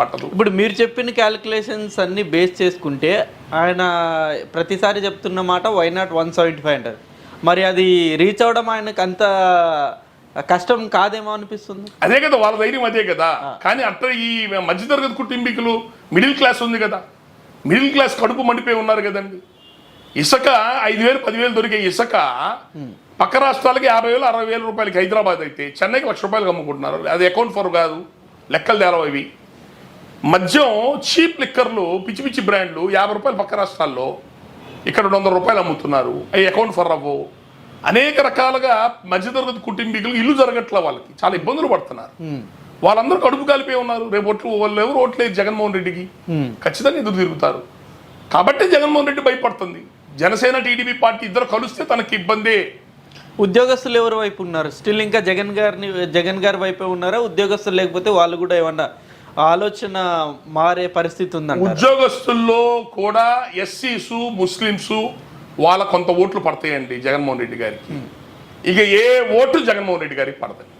పట్టదు. ఇప్పుడు మీరు చెప్పిన క్యాలిక్యులేషన్స్ అన్ని బేస్ చేసుకుంటే ఆయన ప్రతిసారి చెప్తున్న మాట why not one seventy five అంటారు. మరి అది రీచ్ అవడం ఆయనకు అంత కష్టం కాదేమో అనిపిస్తుంది? అదే కదా వాళ్ళ ధైర్యం అదే కదా. కానీ అట్లా ఈ మధ్యతరగతి కుటుంబీకులు మిడిల్ క్లాస్ ఉంది కదా. మిడిల్ క్లాస్ కడుపు మండిపోయి ఉన్నారు కదండి. ఇసుక ఐదు వేలు పదివేలు దొరికే ఇసుక పక్క రాష్ట్రాలకి యాభై వేలు అరవై వేల రూపాయలకి హైదరాబాద్ అయితే చెన్నైకి లక్ష రూపాయలు అమ్ముకుంటున్నారు. అది అకౌంట్ ఫర్ కాదు. లెక్కలు తేలవు అవి. మద్యం చీప్ లిక్కర్లు పిచ్చి పిచ్చి బ్రాండ్లు యాభై రూపాయలు పక్క రాష్ట్రాల్లో ఇక్కడ రెండు వందల రూపాయలు అమ్ముతున్నారు. అవి అకౌంట్ ఫర్ అవ్వవు అనేక రకాలుగా మధ్యతరగతి కుటుంబీకులు ఇల్లు జరగట్ల వాళ్ళకి. చాలా ఇబ్బందులు పడుతున్నారు. వాళ్ళందరూ కడుపు కలిపి ఉన్నారు. రేపు ఓట్లు వాళ్ళు ఎవరు ఓట్లేదు జగన్మోహన్ రెడ్డికి. ఖచ్చితంగా ఎదురు తిరుగుతారు. కాబట్టి జగన్మోహన్ రెడ్డి భయపడుతుంది. జనసేన టీడీపీ పార్టీ ఇద్దరు కలిస్తే తనకి ఇబ్బందే. ఉద్యోగస్తులు ఎవరి వైపు ఉన్నారు? స్టిల్ ఇంకా జగన్ గారిని జగన్ గారి వైపే ఉన్నారా? ఉద్యోగస్తులు లేకపోతే వాళ్ళు కూడా ఏమన్నా ఆలోచన మారే పరిస్థితి ఉందంట ఉద్యోగస్తుల్లో కూడా ఎస్సీస్ ముస్లిమ్స్ వాళ్ళ కొంత ఓట్లు పడతాయండి జగన్మోహన్ రెడ్డి గారికి. ఇక ఏ ఓటు జగన్మోహన్ రెడ్డి గారికి పడతాయి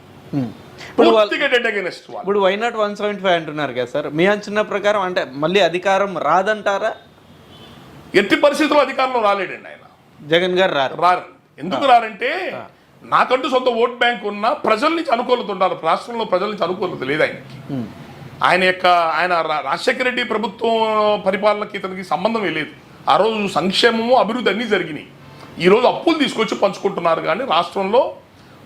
ఇప్పుడు ఇప్పుడు why not one seventy five అంటున్నారు కదా సార్? మీ అంచనా ప్రకారం అంటే మళ్ళీ అధికారం రాదంటారా? ఎట్టి పరిస్థితుల్లో అధికారంలో రాలేడండి ఆయన. జగన్ గారు రారు. రారు. ఎందుకు రారంటే నాకంటూ సొంత ఓట్ బ్యాంక్ ఉన్న ప్రజల నుంచి అనుకూలత ఉండాలి. రాష్ట్రంలో ప్రజల నుంచి అనుకూలత లేదు ఆయనకి. ఆయన యొక్క ఆయన రాజశేఖర రెడ్డి ప్రభుత్వం పరిపాలనకి ఇతనికి సంబంధమే లేదు. ఆ రోజు సంక్షేమము అభివృద్ధి అన్నీ జరిగినాయి. ఈ రోజు అప్పులు తీసుకొచ్చి పంచుకుంటున్నారు కానీ రాష్ట్రంలో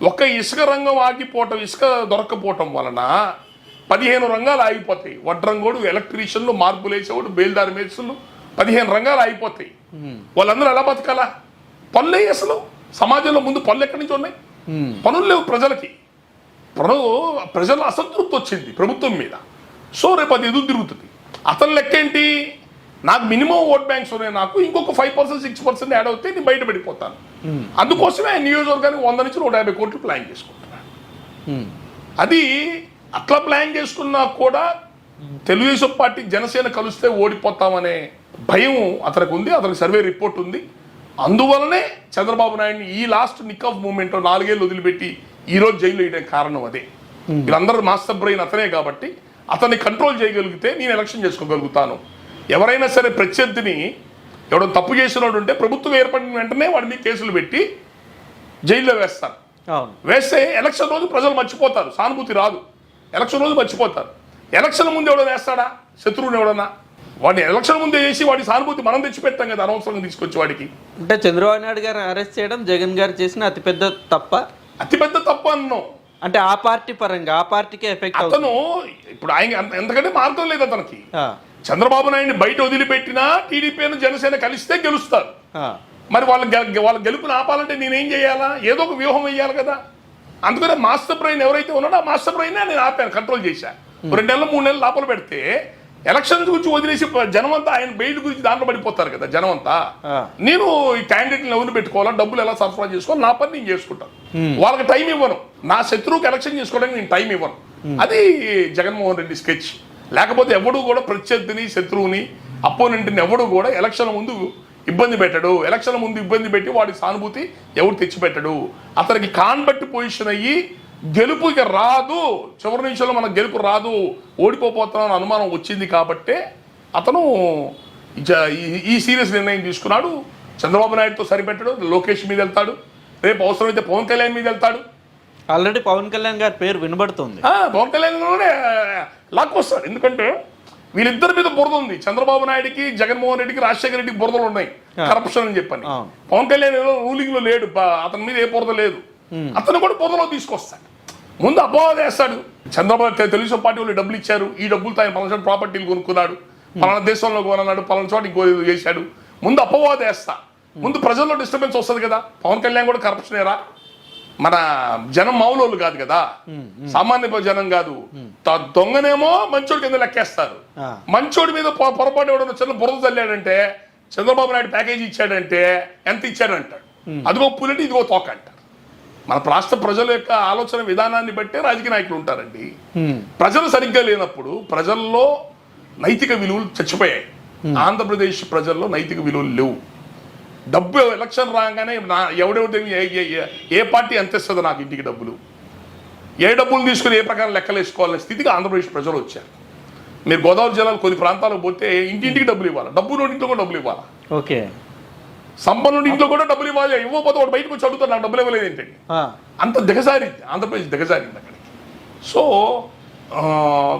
ఒక్క ఇసుక రంగం ఆగిపోవటం ఇసుక దొరక్కపోవటం వలన పదిహేను రంగాలు ఆగిపోతాయి. వడ్రంగోడు ఎలక్ట్రీషియన్లు మార్పులు వేసేవాడు బేల్దారి మేసులు పదిహేను రంగాలు ఆగిపోతాయి. వాళ్ళందరూ ఎలా బతకాలా? పనులే అసలు? సమాజంలో ముందు పనులు ఎక్కడి నుంచి ఉన్నాయి. పనులు లేవు ప్రజలకి. ప్రజలు ప్రజల అసంతృప్తి వచ్చింది ప్రభుత్వం మీద. సో రేపు అది ఎదురు తిరుగుతుంది. అతని లెక్క ఏంటి నాకు మినిమం ఓట్ బ్యాంక్స్ ఉన్నాయి నాకు ఇంకొక five percent six percent add అవుతే నేను బయట పడిపోతాను. అందుకోసమే ఆయన నియోజకవర్గానికి వంద నుంచి నూట యాభై కోట్లు ప్లాన్ చేసుకుంటున్నాను Hmm. అది అట్లా ప్లాన్ చేసుకున్నా కూడా తెలుగుదేశం పార్టీ జనసేన కలిస్తే ఓడిపోతామనే భయం అతనికి ఉంది అతనికి సర్వే రిపోర్ట్ ఉంది. అందువలనే చంద్రబాబు నాయుడిని ఈ లాస్ట్ నిక్ ఆఫ్ మూమెంట్ నాలుగేళ్ళు వదిలిపెట్టి ఈ రోజు జైలు వేయడానికి కారణం అదే. వీళ్ళందరూ మాస్టర్ బ్రెయిన్ అతనే కాబట్టి అతన్ని కంట్రోల్ చేయగలిగితే నేను ఎలక్షన్ చేసుకోగలుగుతాను. ఎవరైనా సరే ప్రత్యర్థిని ఎవడో తప్పు చేసినోడు ఉంటే ప్రభుత్వం ఏర్పడిన వెంటనే వాడి మీద కేసులు పెట్టి జైల్లో వేస్తారు. వేస్తే ఎలక్షన్ రోజు ప్రజలు మర్చిపోతారు. సానుభూతి రాదు. ఎలక్షన్ రోజు మర్చిపోతారు. ఎలక్షన్ ముందు ఎవడో వేస్తాడా? శత్రువుని ఎవడన్నా? వాడిని ఎలక్షన్ ముందే చేసి వాడి సానుభూతి మనం తెచ్చిపెట్టాం కదా అనవసరంగా తీసుకొచ్చి వాడికి. అంటే చంద్రబాబు నాయుడు గారు అరెస్ట్ చేయడం జగన్ గారు చేసిన అతిపెద్ద తప్ప? అతిపెద్ద తప్పు అన్నాం. అంటే ఆ పార్టీ పరంగా ఆ పార్టీకే ఎఫెక్ట్ అతను ఇప్పుడు ఆయన ఎంతకంటే మార్గం లేదు అతనికి. చంద్రబాబు నాయుడిని బయట వదిలిపెట్టినా టీడీపీ జనసేన కలిస్తే గెలుస్తారు. మరి వాళ్ళ వాళ్ళ గెలుపుని ఆపాలంటే నేనేం చేయాలా? ఏదో ఒక వ్యూహం వేయాలి కదా. అందుకనే మాస్టర్ బ్రెయిన్ ఎవరైతే ఉన్నాడో ఆ మాస్టర్ బ్రెయిన్ నేను ఆపాను కంట్రోల్ చేశా. రెండు నెలలు మూడు నెలలు లోపల పెడితే ఎలక్షన్స్ గురించి వదిలేసి జనం అంతా ఆయన బెయిల్ గురించి దాంట్లో పడిపోతారు కదా జనం అంతా ఆ. నేను ఈ క్యాండిడేట్ని ఎవరు పెట్టుకోవాలా డబ్బులు ఎలా సరఫరా చేసుకోవాలి నా పని నేను చేసుకుంటాను వాళ్ళకి టైం ఇవ్వను. నా శత్రువుకి ఎలక్షన్ చేసుకోవడానికి నేను టైం ఇవ్వను. అది జగన్మోహన్ రెడ్డి స్కెచ్. లేకపోతే ఎవడు కూడా ప్రత్యర్థిని శత్రువుని అపోనెంట్ని ఎవడు కూడా ఎలక్షన్ ముందు ఇబ్బంది పెట్టడు. ఎలక్షన్ ముందు ఇబ్బంది పెట్టి వాడి సానుభూతి ఎవడు తెచ్చిపెట్టడు. అతనికి కాన్బట్టి పొజిషన్ అయ్యి గెలుపు ఇక రాదు. చివరి నిమిషంలో మనకు గెలుపు రాదు. ఓడిపోతున్నాం అనే అనుమానం వచ్చింది కాబట్టే అతను ఈ- సీరియస్ నిర్ణయం తీసుకున్నాడు. చంద్రబాబు నాయుడుతో సరిపెట్టడు. లోకేష్ మీద వెళ్తాడు. రేపు అవసరమైతే పవన్ కళ్యాణ్ మీద వెళ్తాడు. ఆల్రెడీ పవన్ కళ్యాణ్ గారి పేరు వినబడుతుంది. ఆ, పవన్ కళ్యాణ్ కూడా లాక్కొస్తాడు ఎందుకంటే వీళ్ళిద్దరి మీద బురద ఉంది. చంద్రబాబు నాయుడికి జగన్మోహన్ రెడ్డికి రాజశేఖర రెడ్డికి బురదలు ఉన్నాయి. కరప్షన్ అని చెప్పని. పవన్ కళ్యాణ్ రూలింగ్లో లేడు. అతని మీద ఏ బురద లేదు. అతను కూడా బురదలో తీసుకొస్తాడు. ముందు అపోహ వేస్తాడు. చంద్రబాబు తెలుగుదేశం పార్టీ వాళ్ళు డబ్బులు ఇచ్చారు. ఈ డబ్బులతో ఆయన పలానా ప్రాపర్టీలు కొనుక్కున్నాడు. పలానా దేశంలో కొనన్నాడు పలానా చోట ఇంకో చేశాడు. ముందు అపవాద వేస్తా. ముందు ప్రజల్లో డిస్టర్బెన్స్ వస్తుంది కదా. పవన్ కళ్యాణ్ కూడా కరప్షనేరా మన జనం మామూలు కాదు కదా. సామాన్య జనం కాదు. దొంగనేమో మంచోడి కింద లెక్కేస్తారు. మంచోడి మీద పొరపాటు ఎవడన్నా చిన్న బురద చల్లాడంటే చంద్రబాబు నాయుడు ప్యాకేజీ ఇచ్చాడంటే ఎంత ఇచ్చాడంటాడు. అదిగో పులిటి ఇదిగో తోక అంటారు మన రాష్ట్ర ప్రజల యొక్క ఆలోచన విధానాన్ని బట్టే రాజకీయ నాయకులు ఉంటారండి. ప్రజలు సరిగ్గా లేనప్పుడు ప్రజల్లో నైతిక విలువలు చచ్చిపోయాయి. ఆంధ్రప్రదేశ్ ప్రజల్లో నైతిక విలువలు లేవు. డబ్బు ఎలక్షన్ రాగానే నా ఎవడెవరి ఏ- పార్టీ ఎంత ఇస్తుందో నాకు ఇంటికి డబ్బులు. ఏ డబ్బులు తీసుకుని ఏ ప్రకారం లెక్కలు వేసుకోవాలనే స్థితికి ఆంధ్రప్రదేశ్ ప్రజలు వచ్చారు. మీరు గోదావరి జిల్లాలో కొన్ని ప్రాంతాలకు పోతే ఇంటింటికి డబ్బులు ఇవ్వాలి. డబ్బు నోటి ఇంట్లో కూడా డబ్బులు ఇవ్వాలి. ఓకే. సంపన్నుడి ఇంట్లో కూడా డబ్బులు ఇవ్వాలి ఇవ్వకపోతే వాడు బయటకు వచ్చి అడుగుతాడు నాకు డబ్బులు ఇవ్వలేదు ఏంటండి ఆ, అంత దిగజారింది ఆంధ్రప్రదేశ్ దిగజారింది అక్కడికి. సో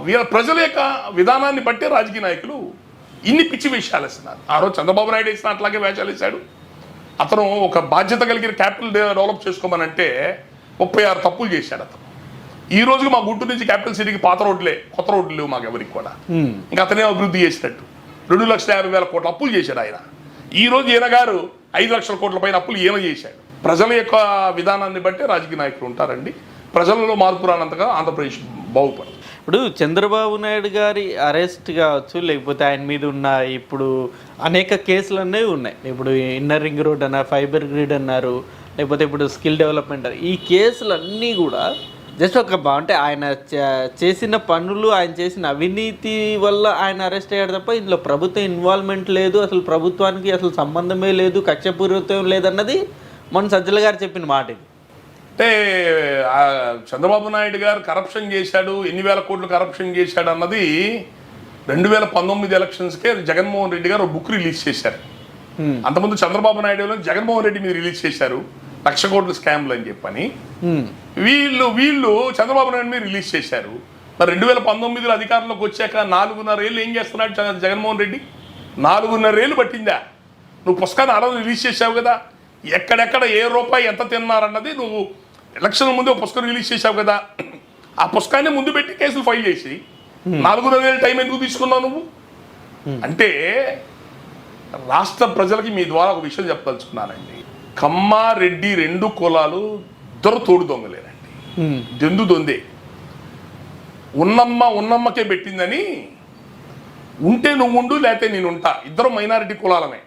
వీళ్ళ ప్రజల యొక్క విధానాన్ని బట్టే రాజకీయ నాయకులు ఇన్ని పిచ్చి వేషాలు వేస్తున్నారు. ఆ రోజు చంద్రబాబు నాయుడు వేసిన అట్లాగే వేషాలు వేశాడు. అతను ఒక బాధ్యత కలిగిన క్యాపిటల్ డెవలప్ చేసుకోమనంటే ముప్పై ఆరు తప్పులు చేశాడు అతను. ఈ రోజుకి మా గుంటూరు నుంచి క్యాపిటల్ సిటీకి పాత రోడ్లే కొత్త రోడ్లు లేవు మాకు ఎవరికి కూడా. ఇంకా అతనే అభివృద్ధి చేసినట్టు. రెండు లక్షల యాభై వేల కోట్ల అప్పులు చేశాడు ఆయన. ఈ రోజు ఈయన గారు ఐదు లక్షల కోట్ల పైన అప్పులు ఈయన చేశాడు. ప్రజల యొక్క విధానాన్ని బట్టి రాజకీయ నాయకులు ఉంటారండి. ప్రజలలో మార్పు రానంతగా ఆంధ్రప్రదేశ్ బాగుపడదు ఇప్పుడు చంద్రబాబు నాయుడు గారి అరెస్ట్ కావచ్చు లేకపోతే ఆయన మీద ఉన్న ఇప్పుడు అనేక కేసులు అనేవి ఉన్నాయి. ఇప్పుడు ఇన్నర్ రింగ్ రోడ్ అన్నారు ఫైబర్ గ్రిడ్ అన్నారు లేకపోతే ఇప్పుడు స్కిల్ డెవలప్మెంట్ ఈ కేసులు అన్నీ కూడా జస్ట్ ఒక బా- అంటే ఆయన చేసిన పనులు ఆయన చేసిన అవినీతి వల్ల ఆయన అరెస్ట్ అయ్యాడు తప్ప ఇందులో ప్రభుత్వ ఇన్వాల్వ్మెంట్ లేదు అసలు ప్రభుత్వానికి అసలు సంబంధమే లేదు కక్షపూరితం లేదన్నది మన సజ్జల గారు చెప్పిన మాట ఇది. అంటే చంద్రబాబు నాయుడు గారు కరప్షన్ చేశాడు ఎన్ని వేల కోట్లు కరప్షన్ చేశాడు అన్నది రెండు వేల పంతొమ్మిది ఎలక్షన్స్కే జగన్మోహన్ రెడ్డి గారు బుక్ రిలీజ్ చేశారు. అంతకుముందు చంద్రబాబు నాయుడు జగన్మోహన్ రెడ్డి మీద రిలీజ్ చేశారు. లక్ష కోట్ల స్కామ్లు అని చెప్పని. వీళ్ళు వీళ్ళు చంద్రబాబు నాయుడు మీద రిలీజ్ చేశారు. మరి రెండు వేల పంతొమ్మిదిలో అధికారంలోకి వచ్చాక నాలుగున్నర ఏళ్ళు ఏం చేస్తున్నాడు జగన్- జగన్మోహన్ రెడ్డి? నాలుగున్నర ఏళ్ళు పట్టిందా? నువ్వు పుస్తకాన్ని రోజు రిలీజ్ చేశావు కదా. ఎక్కడెక్కడ ఏ రూపాయి ఎంత తిన్నారన్నది నువ్వు ఎలక్షన్ ముందు ఒక పుస్తకం రిలీజ్ చేశావు కదా. ఆ పుస్తకాన్ని ముందు పెట్టి కేసులు ఫైల్ చేసి నాలుగున్నర ఏళ్ళు టైం ఎందుకు తీసుకున్నావు నువ్వు? అంటే రాష్ట్ర ప్రజలకి మీ ద్వారా ఒక విషయం చెప్పదలుచుకున్నానండి. కమ్మ రెడ్డి రెండు కులాలు ఇద్దరు తోడు దొంగలేనండి దెందు దొందే. ఉన్నమ్మ ఉన్నమ్మకే పెట్టిందని ఉంటే నువ్వు ఉండు లేకపోతే నేను ఉంటా. ఇద్దరు మైనారిటీ కులాలమే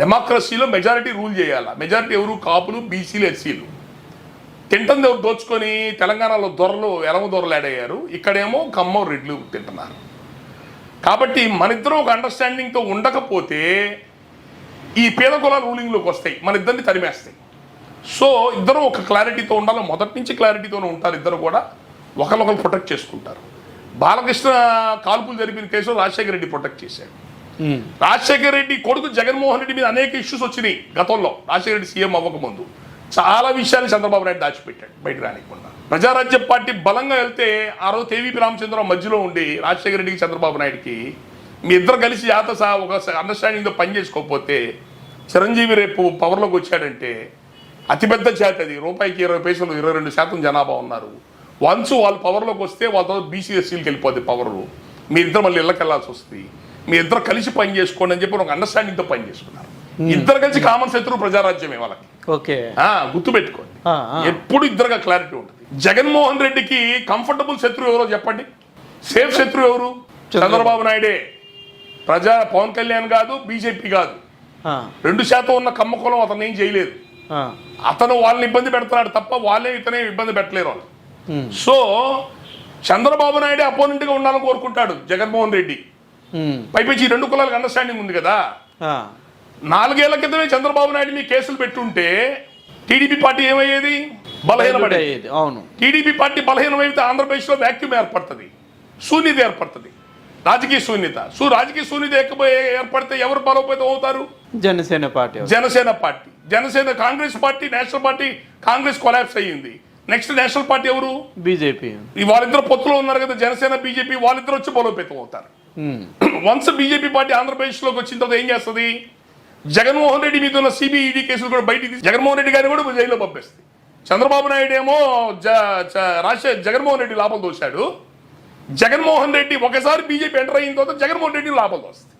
డెమోక్రసీలో మెజారిటీ రూల్ చేయాలా? మెజారిటీ ఎవరు? కాపులు బీసీలు ఎస్సీలు. తింటుంది ఎవరు? దోచుకొని తెలంగాణలో దొరలు ఎలమ దొరలు యాడయ్యారు ఇక్కడేమో కమ్మ రెడ్లు తింటున్నారు. కాబట్టి మన ఇద్దరం ఒక అండర్స్టాండింగ్తో ఉండకపోతే ఈ పేద కులాలు రూలింగ్లోకి వస్తాయి మన ఇద్దరిని తరిమేస్తాయి. సో ఇద్దరు ఒక క్లారిటీతో ఉండాలి మొదటి నుంచి క్లారిటీతోనే ఉంటారు ఇద్దరు కూడా ఒకరినొకరు ప్రొటెక్ట్ చేసుకుంటారు. బాలకృష్ణ కాల్పులు జరిపిన కేసులో రాజశేఖర రెడ్డి ప్రొటెక్ట్ చేశాడు. రాజశేఖర రెడ్డి కొడుకు జగన్మోహన్ రెడ్డి మీద అనేక ఇష్యూస్ వచ్చినాయి గతంలో. రాజశేఖర రెడ్డి సీఎం అవ్వకముందు. చాలా విషయాలు చంద్రబాబు నాయుడు దాచిపెట్టాడు బయట రానికుండా ప్రజారాజ్య పార్టీ బలంగా వెళ్తే ఆ రోజు కేవీపీ రామచంద్రరావు మధ్యలో ఉండి రాజశేఖర రెడ్డికి చంద్రబాబు నాయుడికి మీ ఇద్దరు కలిసి జాత సహా ఒక అండర్స్టాండింగ్తో పని చేసుకోకపోతే చిరంజీవి రేపు పవర్లోకి వచ్చాడంటే అతిపెద్ద జాతి అది. రూపాయికి ఇరవై పైసలు ఇరవై రెండు శాతం జనాభా ఉన్నారు. వన్స్ వాళ్ళు పవర్లోకి వస్తే వాళ్ళతో బీసీ ఎస్సీలకి వెళ్ళిపోద్ది పవర్. మీ ఇద్దరు మళ్ళీ ఇళ్ళకి వెళ్ళాల్సి వస్తుంది. మీ ఇద్దరు కలిసి పని చేసుకోండి అని చెప్పి ఒక అండర్స్టాండింగ్తో పని చేసుకున్నారు. ఇద్దరు కలిసి కామన్ శత్రువు ప్రజారాజ్యమే వాళ్ళకి. ఓకే. ఆ, గుర్తుపెట్టుకోండి. ఎప్పుడు ఇద్దరుగా క్లారిటీ ఉంటుంది. జగన్మోహన్ రెడ్డికి కంఫర్టబుల్ శత్రువు ఎవరో చెప్పండి. సేఫ్ శత్రువు ఎవరు? చంద్రబాబు నాయుడే. ప్రజా పవన్ కళ్యాణ్ కాదు బీజేపీ కాదు. రెండు శాతం ఉన్న కమ్మ కులం అతను ఏం చేయలేదు. అతను వాళ్ళని ఇబ్బంది పెడుతున్నాడు తప్ప వాళ్ళే ఇతనే ఇబ్బంది పెట్టలేరు వాళ్ళు. సో చంద్రబాబు నాయుడే opponent గా ఉండాలని కోరుకుంటాడు జగన్మోహన్ రెడ్డి. పైపించి రెండు కులాలకు అండర్స్టాండింగ్ ఉంది కదా. నాలుగేళ్ళ క్రితమే చంద్రబాబు నాయుడు మీ కేసులు పెట్టుంటే టీడీపీ పార్టీ ఏమయ్యేది? బలహీనపడేది. అవును. టీడీపీ పార్టీ బలహీనమైతే ఆంధ్రప్రదేశ్లో వ్యాక్యూమ్ ఏర్పడుతుంది. శూన్యత ఏర్పడుతుంది. రాజకీయ శూన్యత సో రాజకీయ శూన్యత ఎక్కబోయే ఏర్పడితే ఎవరు బలోపేతం అవుతారు? Janasena party. Janasena party. Janasena Congress party national party Congress collapse అయ్యింది. నెక్స్ట్ నేషనల్ పార్టీ ఎవరు? బీజేపీ. వాళ్ళిద్దరు పొత్తులో ఉన్నారు కదా జనసేన బీజేపీ వాళ్ళిద్దరు వచ్చి బలోపేతం అవుతారు. వన్స్ బీజేపీ పార్టీ ఆంధ్రప్రదేశ్లోకి వచ్చిన తర్వాత ఏం చేస్తుంది? జగన్మోహన్ రెడ్డి మీద ఉన్న సిబిఈడి కేసులు కూడా బయటికి జగన్మోహన్ రెడ్డి గారిని కూడా జైల్లో పంపిస్తుంది. చంద్రబాబు నాయుడు ఏమో జ రాజశేఖర్ జగన్మోహన్ రెడ్డి లోపల దోశాడు జగన్మోహన్ రెడ్డి ఒకసారి బీజేపీ ఎంటర్ అయిన తర్వాత జగన్మోహన్ రెడ్డి లోపల దోస్తుంది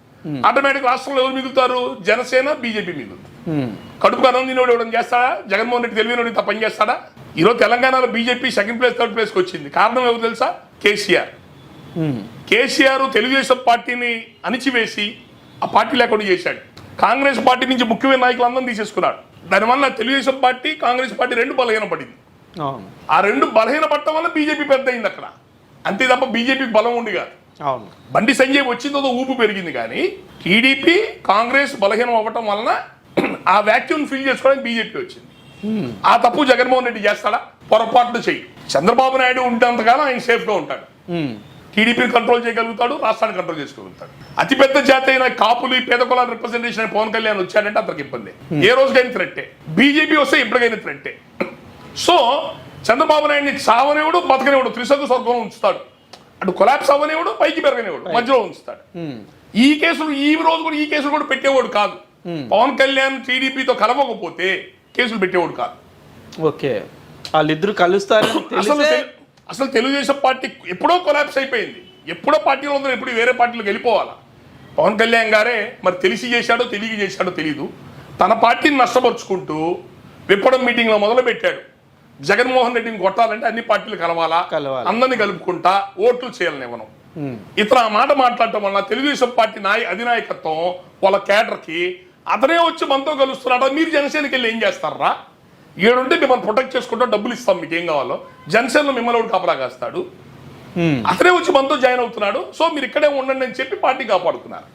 ఆటోమేటిక్ రాష్ట్రంలో ఎవరు మిగులుతారు? జనసేన బీజేపీ మిగులుతారు ఉమ్, కడుపు అన్నం తినోడు ఎవడం చేస్తాడా? జగన్మోహన్ రెడ్డి తెలివినోడు ఇంత పని చేస్తాడా? ఈరోజు తెలంగాణలో బీజేపీ సెకండ్ ప్లేస్ థర్డ్ ప్లేస్కి వచ్చింది. కారణం ఎవరు తెలుసా? కేసీఆర్. ఉమ్, కేసీఆర్ తెలుగుదేశం పార్టీని అణిచివేసి ఆ పార్టీ లేకుండా చేశాడు. కాంగ్రెస్ పార్టీ నుంచి ముఖ్యమైన నాయకులందరం తీసేసుకున్నాడు. దానివల్ల తెలుగుదేశం పార్టీ కాంగ్రెస్ పార్టీ రెండు బలహీనపడింది. అవును. ఆ రెండు బలహీనపడటం వల్ల బీజేపీ పెద్ద అయింది అక్కడ. అంతే తప్ప బీజేపీ బలం ఉండి కాదు. అవును. బండి సంజయ్ తర్వాత ఊపు పెరిగింది కానీ టీడీపీ కాంగ్రెస్ బలహీనం అవ్వటం వలన ఆ వ్యాక్యూమ్ ఫిల్ చేసుకోవడానికి బీజేపీ వచ్చింది. ఆ తప్పు జగన్మోహన్ రెడ్డి చేస్తాడా? పొరపాట్లు చెయ్యి. చంద్రబాబు నాయుడు ఉంటేంతకాలం ఆయన సేఫ్గా ఉంటాడు. టీడీపీని కంట్రోల్ చేయగలుగుతాడు రాష్ట్రాన్ని కంట్రోల్ చేసుకోగలుగుతాడు. అతిపెద్ద జాతి అయిన కాపులు పేద కులాల రిప్రజెంటేషన్ పవన్ కళ్యాణ్ వచ్చాడంటే అతనికి ఇబ్బంది. ఏ రోజుకైనా థ్రెట్టే బీజేపీ వస్తే ఎప్పటికైనా థ్రెట్టే సో చంద్రబాబు నాయుడిని చావనేవాడు బతకనేవాడు త్రిశంకు స్వర్గంలో ఉంచుతాడు. అటు కొలాప్స్ అవ్వనేవాడు పైకి పెరగనేవాడు మధ్యలో ఉంచుతాడు. ఈ కేసులు ఈ రోజు కూడా ఈ కేసులు కూడా పెట్టేవాడు కాదు. పవన్ కళ్యాణ్ టీడీపీతో కలవకపోతే కేసులు పెట్టేవాడు కాదు. ఓకే. వాళ్ళిద్దరు కలుస్తారని అసలు అసలు తెలుగుదేశం పార్టీ ఎప్పుడో కొలాప్స్ అయిపోయింది. ఎప్పుడో పార్టీలో ఉందని ఎప్పుడు వేరే పార్టీలోకి వెళ్ళిపోవాలా? పవన్ కళ్యాణ్ గారే మరి తెలిసి చేశాడో తెలియ చేశాడో తెలీదు. తన పార్టీని నష్టపరుచుకుంటూ విప్పడం మీటింగ్లో మొదలు పెట్టాడు జగన్మోహన్ రెడ్డిని కొట్టాలంటే అన్ని పార్టీలు కలవాలా? కలవాలి. అందరిని కలుపుకుంటా ఓట్లు చేయాలని ఇవ్వను ఉమ్, ఇతను ఆ మాట మాట్లాడటం వల్ల తెలుగుదేశం పార్టీ నాయ అధినాయకత్వం వాళ్ళ కేడర్కి అతనే వచ్చి మనతో కలుస్తున్నాడు? మీరు జనసేనకి వెళ్ళి ఏం చేస్తారా? ఏడుంటే మిమ్మల్ని ప్రొటెక్ట్ చేసుకుంటాం డబ్బులు ఇస్తాం మీకు ఏం కావాలో. జనసేనలో మిమ్మల్ని ఒకటి కాపలా కాస్తాడు. అతనే వచ్చి మనతో జాయిన్ అవుతున్నాడు. సో మీరు ఇక్కడే ఉండండి అని చెప్పి పార్టీ కాపాడుతున్నారు.